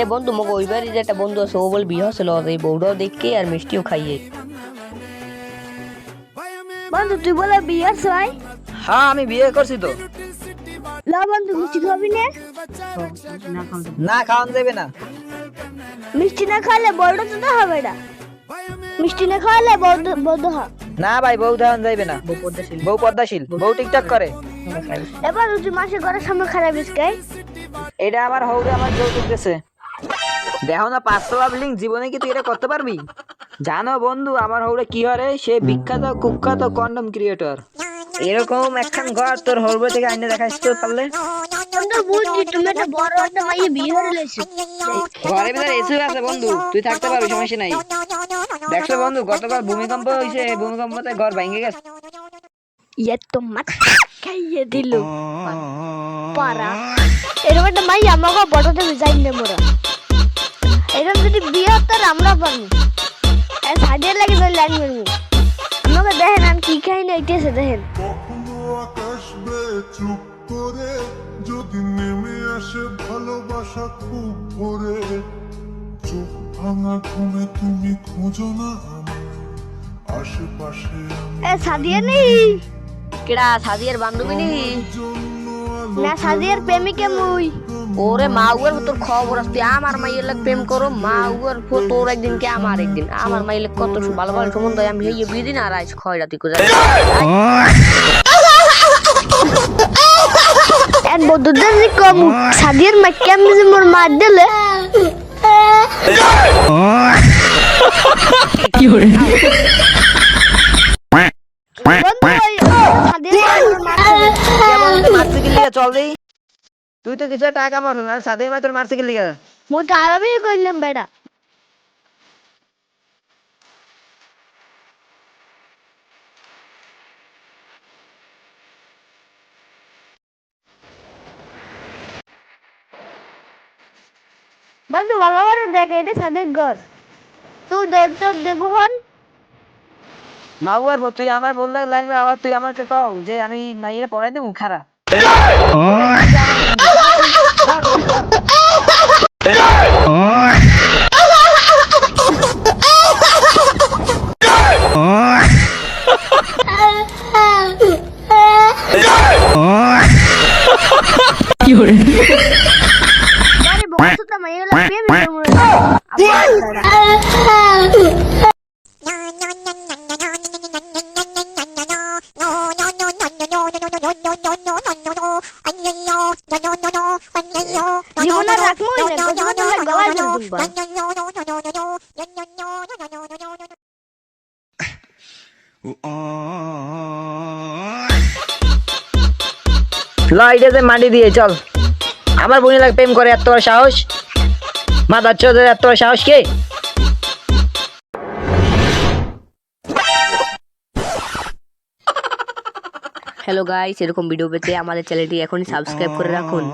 এ বন্ধু মোক ওই বাড়ি যে একটা বন্ধু আছে ও বল বিয়ে হচ্ছিল এই বউটাও দেখকে আর মিষ্টিও খাইয়ে। বন্ধু তুই বলে বিয়ে বিয়ার ভাই? হ্যাঁ আমি বিয়ে করছি তো। লা বন্ধু মিষ্টি খাবি না? না খাওয়ান যাবে না। মিষ্টি না খাওয়ালে বড় তো না হবে না মিষ্টি না খাওয়ালে বড় বড় হয় না ভাই বউ খাওয়ান যাবে না। বউ পদ্মাশীল বউ টিকটক করে। এবার তুই মাসে ঘরের সামনে খারাপ ইসকাই এটা আমার হৌরে আমার যৌতুক দিতেছে দেখো না পাঁচতলা বিল্ডিং জীবনে কি তুই এটা করতে পারবি? জানো বন্ধু আমার হৌরে কি হরে? সে বিখ্যাত কুখ্যাত কন্ডম ক্রিয়েটর এরকম একখান ঘর তোর হৌরে থেকে আইনে দেখাইছ তো পারলে ঘরে ভিতরে এসি আছে বন্ধু তুই থাকতে পারবি সমস্যা নাই। দেখছ বন্ধু গতকাল ভূমিকম্প হয়েছে ভূমিকম্পতে ঘর ভেঙে গেছে। ইয়ে তো মাথা খাইয়ে দিল। পারা এরকম একটা মাইয়া আমাকে বড় থেকে যাই না মোরা। এরকম যদি বিয়ে হতো আমরা পারব। সাজিয়ে লাগে ধরে লাইন মারবো। আমাকে দেখেন আমি কি খাই না এটাছে দেখেন। কখনো আকাশ বেয়ে চুপ করে যদি নেমে আসে ভালোবাসা খুব ভরে। চোখ ভাঙা ঘুমে তুমি খোঁজো না আশেপাশে এ সাদিয়ে নেই কেডা সাদিয়ার বান্ধবী নি? জন্য না সাদিয়ার প্রেমিকে মুই। ওরে মা উয়ার তোর খবর আছে। তুই আমার মাইয়ের লাগ প্রেম করো। মা উয়ার ফো তোর একদিন কে আমার একদিন? আমার মাইয়ের লাগ কত সু- ভালো ভালো সম্বন্ধ আমি হইয়ে বিয়ে দিন আর আইস খয়রা তুই কোথায় এক বন্ধুদের যে কম সাদিয়ার মা কেমন যে মোর মার দিলে? বন্ধু মা দিলে। কি লিগা চল দেই তুই তো কিছু টাকা মার না সাথে মা তোর মারছে কি লিগা মই তো আরবি করলাম বেটা। বন্ধু ভালো করে দেখ এটা সাদের ঘর তুই দেখ তো দেখো হন মা উয়ার তুই আমার বললে লাগবে আবার তুই আমাকে কও যে আমি মাইয়ের পড়াই দেবো খারাপ আরে বন্ধু তো মাইয়া গেল প্রেম করব জীবনে রাখব মাটি দিয়ে, চল। আমার বোনের প্রেম করে, এত সাহস? মাদার চোদের এত সাহস কে? হ্যালো গাইস এরকম ভিডিও পেতে আমাদের চ্যানেলটি এখনই সাবস্ক্রাইব করে রাখুন।